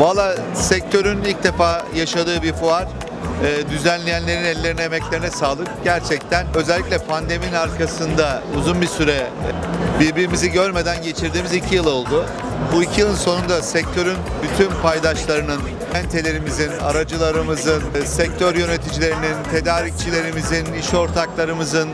Valla sektörün ilk defa yaşadığı bir fuar. Ee, düzenleyenlerin ellerine emeklerine sağlık. Gerçekten özellikle pandeminin arkasında uzun bir süre birbirimizi görmeden geçirdiğimiz iki yıl oldu. Bu iki yılın sonunda sektörün bütün paydaşlarının, entelerimizin, aracılarımızın, e, sektör yöneticilerinin, tedarikçilerimizin, iş ortaklarımızın,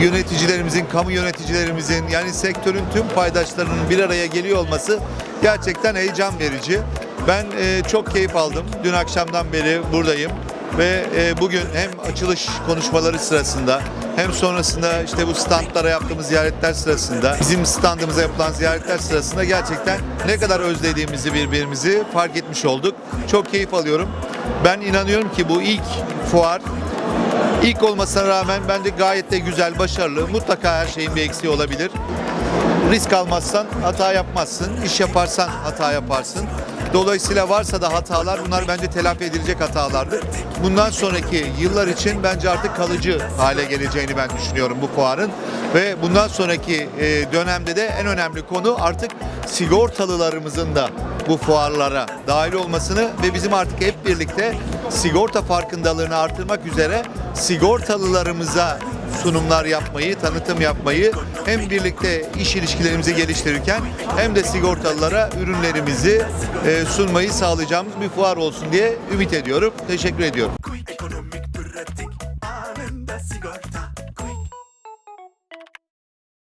yöneticilerimizin, kamu yöneticilerimizin yani sektörün tüm paydaşlarının bir araya geliyor olması gerçekten heyecan verici. Ben e, çok keyif aldım. Dün akşamdan beri buradayım ve e, bugün hem açılış konuşmaları sırasında hem sonrasında işte bu standlara yaptığımız ziyaretler sırasında bizim standımıza yapılan ziyaretler sırasında gerçekten ne kadar özlediğimizi birbirimizi fark etmiş olduk. Çok keyif alıyorum. Ben inanıyorum ki bu ilk fuar İlk olmasına rağmen bence gayet de güzel, başarılı. Mutlaka her şeyin bir eksiği olabilir. Risk almazsan hata yapmazsın. İş yaparsan hata yaparsın. Dolayısıyla varsa da hatalar bunlar bence telafi edilecek hatalardır. Bundan sonraki yıllar için bence artık kalıcı hale geleceğini ben düşünüyorum bu fuarın. Ve bundan sonraki e, dönemde de en önemli konu artık sigortalılarımızın da bu fuarlara dahil olmasını ve bizim artık hep birlikte sigorta farkındalığını artırmak üzere sigortalılarımıza sunumlar yapmayı, tanıtım yapmayı hem birlikte iş ilişkilerimizi geliştirirken hem de sigortalılara ürünlerimizi e, sunmayı sağlayacağımız bir fuar olsun diye ümit ediyorum. Teşekkür ediyorum.